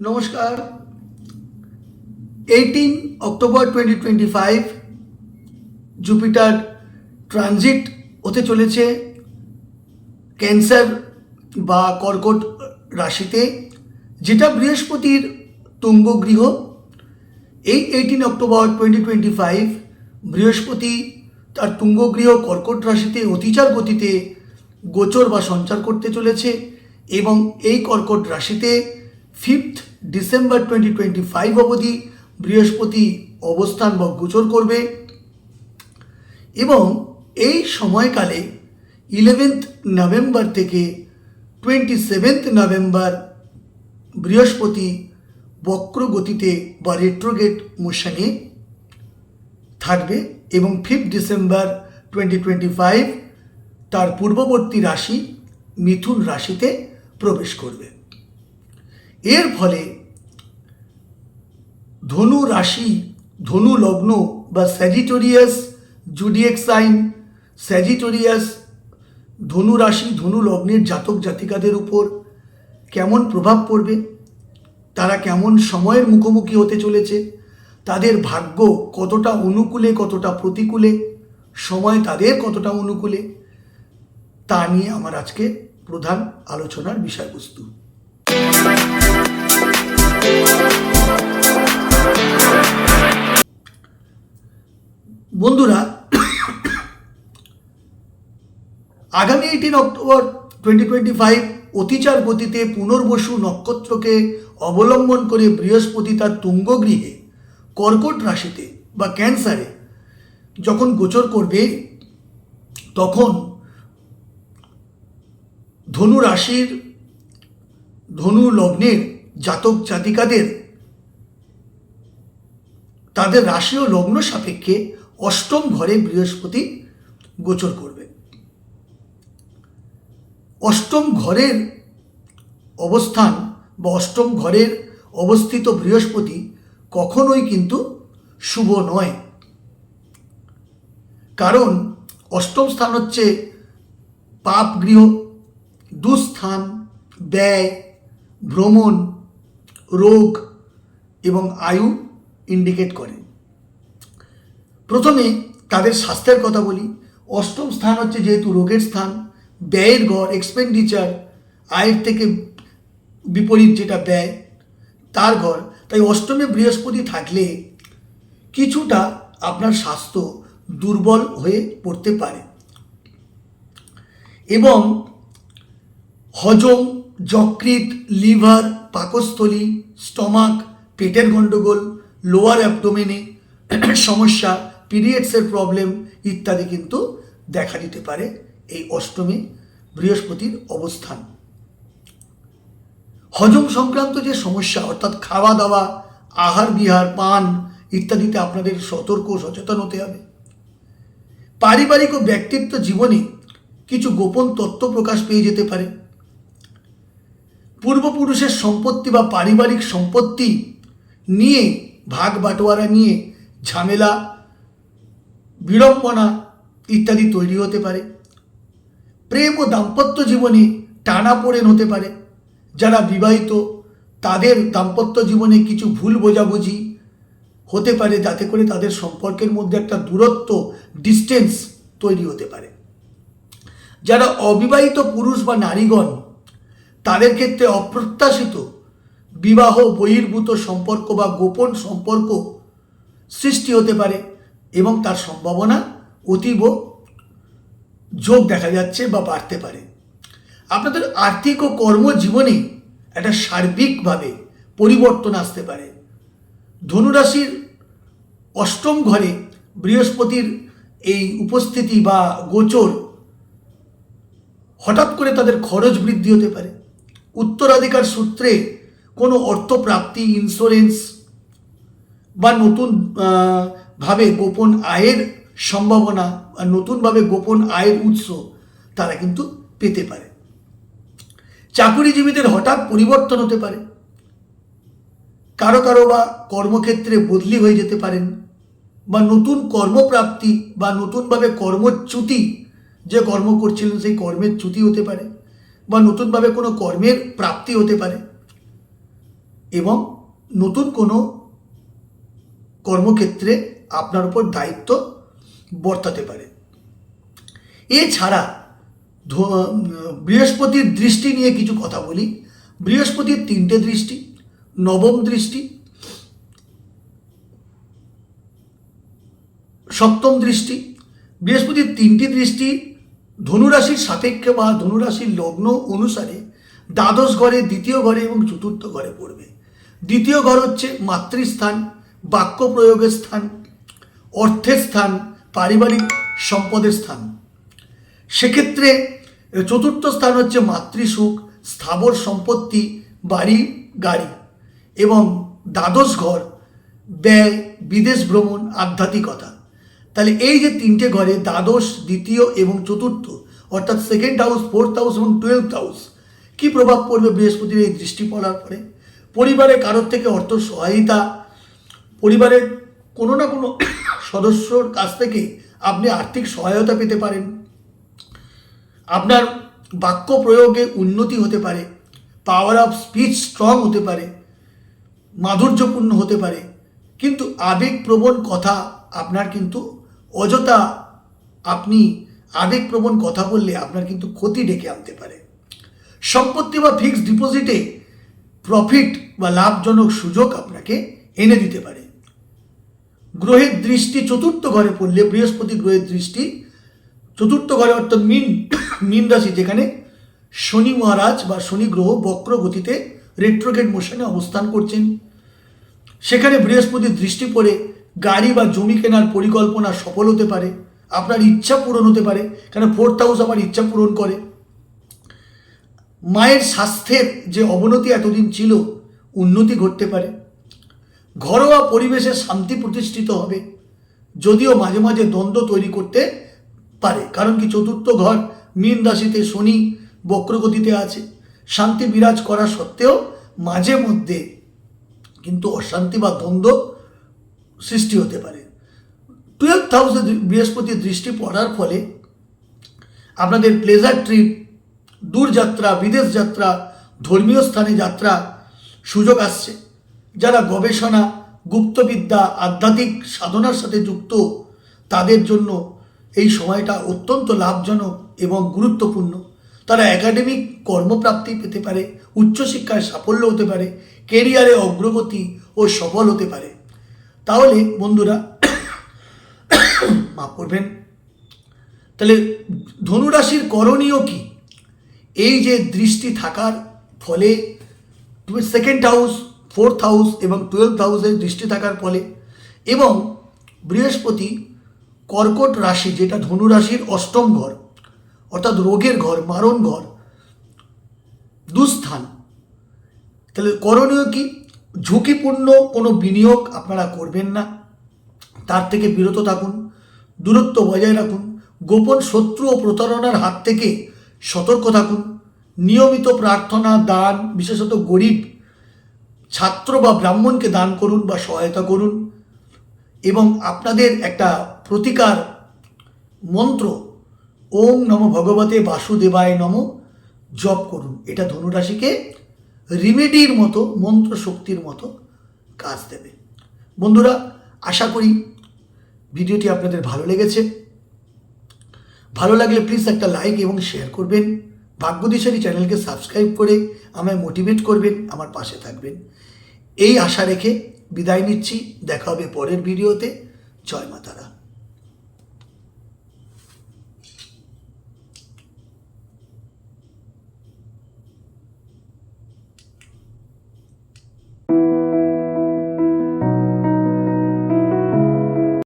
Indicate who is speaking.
Speaker 1: নমস্কার। Eighteen October twenty twenty five Jupiter transit হতে চলেছে ক্যান্সার বা কর্কট রাশিতে, যেটা বৃহস্পতির তুঙ্গ গৃহ এই eighteen October twenty twenty five বৃহস্পতি তার তুঙ্গগৃহ কর্কট রাশিতে অতিচার গতিতে গোচর বা সঞ্চার করতে চলেছে এবং এই কর্কট রাশিতে fifth December twenty twenty five অবধি বৃহস্পতি অবস্থান বা গোচর করবে এবং এই সময়কালে ইলেভেন্থ নভেম্বর থেকে টোয়েন্টি সেভেন্থ নভেম্বর বৃহস্পতি বক্র গতিতে বা রেট্রোগেট মোশনে থাকবে এবং fifth December twenty twenty five তার পূর্ববর্তী রাশি মিথুন রাশিতে প্রবেশ করবে। এর ফলে ধনু রাশি, ধনু লগ্ন বা স্যাজিটোরিয়াস জুডিয়েক সাইন স্যাজিটোরিয়াস ধনু রাশি, ধনু লগ্নের জাতক জাতিকাদের উপর কেমন প্রভাব পড়বে? তারা কেমন সময়ের মুখোমুখি হতে চলেছে? তাদের ভাগ্য কতটা অনুকূলে, কতটা প্রতিকূলে? সময় তাদের কতটা অনুকূলে? তা নিয়ে আমার আজকে প্রধান আলোচনার বিষয়বস্তু। বন্ধুরা, আগামী eighteen October twenty twenty five অতিচার গতিতে পুনর্বসু নক্ষত্রকে অবলম্বন করে বৃহস্পতি তার তুঙ্গগৃহে, কর্কট রাশিতে বা ক্যান্সারে যখন গোচর করবে, তখন ধনু রাশির, ধনু লগ্নের জাতক জাতিকাদের তাদের রাশি ও লগ্ন সাপেক্ষে অষ্টম ঘরে বৃহস্পতি গোচর করবে। অষ্টম ঘরের অবস্থান বা অষ্টম ঘরের অবস্থিত বৃহস্পতি কখনোই কিন্তু শুভ নয়। কারণ অষ্টম স্থান হচ্ছে পাপ গৃহ, দুস্থান, ব্যয়, ভ্রমণ রোগ এবং আয়ু ইন্ডিকেট করে। প্রথমে তাদের স্বাস্থ্যের কথা বলি। অষ্টম স্থান হচ্ছে যেহেতু রোগের স্থান, ব্যয়ের ঘর এক্সপেন্ডিচার আয়ের থেকে বিপরীত যেটা ব্যয়, তার ঘর তাই অষ্টমে বৃহস্পতি থাকলে কিছুটা আপনার স্বাস্থ্য দুর্বল হয়ে পড়তে পারে। এবং হজম যকৃত লিভার পাকস্থলী, স্টমাক, পেটের গণ্ডগোল লোয়ার অ্যাবডোমেনে সমস্যা পিরিয়ডসের প্রবলেম ইত্যাদি কিন্তু দেখা দিতে পারে এই অষ্টমী বৃহস্পতির অবস্থান। হজম সংক্রান্ত যে সমস্যা, অর্থাৎ খাওয়া দাওয়া, আহার বিহার, পান ইত্যাদিতে আপনাদের সতর্ক সচেতন হতে হবে। পারিবারিক ও ব্যক্তিত্ব জীবনে কিছু গোপন তত্ত্ব প্রকাশ পেয়ে যেতে পারে। পূর্বপুরুষের সম্পত্তি বা পারিবারিক সম্পত্তি নিয়ে, ভাগ বাটোয়ারা নিয়ে ঝামেলা, বিড়ম্বনা ইত্যাদি তৈরি হতে পারে। প্রেম ও দাম্পত্য জীবনে টানা পড়েন হতে পারে। যারা বিবাহিত, তাদের দাম্পত্য জীবনে কিছু ভুল বোঝাবুঝি হতে পারে, যাতে করে তাদের সম্পর্কের মধ্যে একটা দূরত্ব ডিস্টেন্স তৈরি হতে পারে। যারা অবিবাহিত পুরুষ বা নারীগণ তাদের ক্ষেত্রে অপ্রত্যাশিত বিবাহ, বহির্ভূত সম্পর্ক বা গোপন সম্পর্ক সৃষ্টি হতে পারে এবং তার সম্ভাবনা অতীব যোগ দেখা যাচ্ছে বা বাড়তে পারে। আপনাদের আর্থিক ও কর্মজীবনে একটা সার্বিকভাবে পরিবর্তন আসতে পারে। ধনুরাশির অষ্টম ঘরে বৃহস্পতির এই উপস্থিতি বা গোচর হঠাৎ করে তাদের খরচ বৃদ্ধি হতে পারে। উত্তরাধিকার সূত্রে কোনো অর্থপ্রাপ্তি ইন্স্যুরেন্স বা নতুন ভাবে গোপন আয়ের সম্ভাবনা বা নতুনভাবে গোপন আয়ের উৎস তারা কিন্তু পেতে পারে। চাকুরিজীবীদের হঠাৎ পরিবর্তন হতে পারে। কারও কারও বা কর্মক্ষেত্রে বদলি হয়ে যেতে পারেন বা নতুন কর্মপ্রাপ্তি বা নতুনভাবে কর্মচ্যুতি, যে কর্ম করছিলেন সেই কর্মের চ্যুতি হতে পারে। বা নতুনভাবে কোনো কর্মের প্রাপ্তি হতে পারে এবং নতুন কোনো কর্মক্ষেত্রে আপনার উপর দায়িত্ব বর্তাতে পারে। এছাড়া বৃহস্পতির দৃষ্টি নিয়ে কিছু কথা বলি। বৃহস্পতির তিনটে দৃষ্টি, নবম দৃষ্টি, সপ্তম দৃষ্টি। বৃহস্পতির তিনটি দৃষ্টি ধনুরাশির সাপেক্ষে বা ধনুরাশির লগ্ন অনুসারে দ্বাদশ ঘরে, দ্বিতীয় ঘরে এবং চতুর্থ ঘরে পড়বে। দ্বিতীয় ঘর হচ্ছে মাতৃস্থান, বাক্য প্রয়োগের স্থান, অর্থের স্থান, পারিবারিক সম্পদের স্থান। সেক্ষেত্রে চতুর্থ স্থান হচ্ছে মাতৃসুখ, স্থাবর সম্পত্তি, বাড়ি, গাড়ি এবং দ্বাদশ ঘর ব্যয়, বিদেশ ভ্রমণ, আধ্যাত্মিকতা। তাহলে এই যে তিনটে ঘরে দ্বাদশ, দ্বিতীয় এবং চতুর্থ, অর্থাৎ সেকেন্ড হাউস ফোর্থ হাউস এবং টুয়েলথ হাউস কি প্রভাব পড়বে বৃহস্পতির এই দৃষ্টি পড়ার পরে? পরিবারে কারোর থেকে অর্থ সহায়তা, পরিবারের কোনো না কোনো সদস্যর কাছ থেকে আপনি আর্থিক সহায়তা পেতে পারেন। আপনার বাক্য প্রয়োগে উন্নতি হতে পারে পাওয়ার অফ স্পিচ স্ট্রং হতে পারে, মাধুর্যপূর্ণ হতে পারে। কিন্তু আবেগপ্রবণ কথা আপনার কিন্তু অযথা আপনি আবেগপ্রবণ কথা বললে আপনার কিন্তু ক্ষতি ডেকে আনতে পারে। সম্পত্তি বা ফিক্সড ডিপোজিটে প্রফিট বা লাভজনক সুযোগ আপনাকে এনে দিতে পারে। গ্রহের দৃষ্টি চতুর্থ ঘরে পড়লে বৃহস্পতি গ্রহের দৃষ্টি চতুর্থ ঘরে অর্থাৎ মিন মিন রাশি যেখানে শনি মহারাজ বা শনি গ্রহ বক্র গতিতে রেট্রোগেট মোশনে অবস্থান করছেন। সেখানে বৃহস্পতির দৃষ্টি পড়ে গাড়ি বা জমি কেনার পরিকল্পনা সফল হতে পারে, আপনার ইচ্ছা পূরণ হতে পারে, কেন ফোর্থ হাউস আমার ইচ্ছা পূরণ করে। মায়ের স্বাস্থ্যের যে অবনতি এতদিন ছিল, উন্নতি ঘটতে পারে। ঘরোয়া পরিবেশে শান্তি প্রতিষ্ঠিত হবে, যদিও মাঝে মাঝে দ্বন্দ্ব তৈরি করতে পারে, কারণ কি চতুর্থ ঘর মীন রাশিতে শনি বক্রগতিতে আছে। শান্তি বিরাজ করা সত্ত্বেও মাঝে মধ্যে কিন্তু অশান্তি বা দ্বন্দ্ব সৃষ্টি হতে পারে। টুয়েলভ থাউজেন্ড বৃহস্পতির দৃষ্টি পড়ার ফলে আপনাদের প্লেজার ট্রিপ দূরযাত্রা বিদেশ যাত্রা, ধর্মীয় স্থানে যাত্রা সুযোগ আসছে। যারা গবেষণা, গুপ্তবিদ্যা, আধ্যাত্মিক সাধনার সাথে যুক্ত, তাদের জন্য এই সময়টা অত্যন্ত লাভজনক এবং গুরুত্বপূর্ণ। তারা একাডেমিক কর্মপ্রাপ্তি পেতে পারে, উচ্চশিক্ষায় সাফল্য হতে পারে কেরিয়ারে অগ্রগতি ও সফল হতে পারে। তাহলে বন্ধুরা, মাফ করবেন। তাহলে ধনুরাশির করণীয় কি? এই যে দৃষ্টি থাকার ফলে সেকেন্ড হাউস ফোর্থ হাউস এবং টুয়েলভ হাউসের দৃষ্টি থাকার ফলে এবং বৃহস্পতি কর্কট রাশি যেটা ধনুরাশির অষ্টম ঘর, অর্থাৎ রোগের ঘর, মারণ ঘর, দুস্থান। তাহলে করণীয় কি? ঝুঁকিপূর্ণ কোনো বিনিয়োগ আপনারা করবেন না। তার থেকে বিরত থাকুন, দূরত্ব বজায় রাখুন, গোপন শত্রু ও প্রতারণার হাত থেকে সতর্ক থাকুন। নিয়মিত প্রার্থনা, দান, বিশেষত গরিব ছাত্র বা ব্রাহ্মণকে দান করুন বা সহায়তা করুন এবং আপনাদের একটা প্রতিকার মন্ত্র, ওম নম ভগবতে বাসুদেবায় নম, জপ করুন। এটা ধনুরাশিকে রিমেডির মতো মন্ত্র শক্তির মতো কাজ দেবে। বন্ধুরা, আশা করি ভিডিওটি আপনাদের ভালো লেগেছে। ভালো লাগলে প্লিজ একটা লাইক এবং শেয়ার করবেন। ভাগ্যদিশালী চ্যানেলকে সাবস্ক্রাইব করে আমায় মোটিভেট করবেন, আমার পাশে থাকবেন। এই আশা রেখে বিদায় নিচ্ছি। দেখা হবে পরের ভিডিওতে। জয় মাতারা।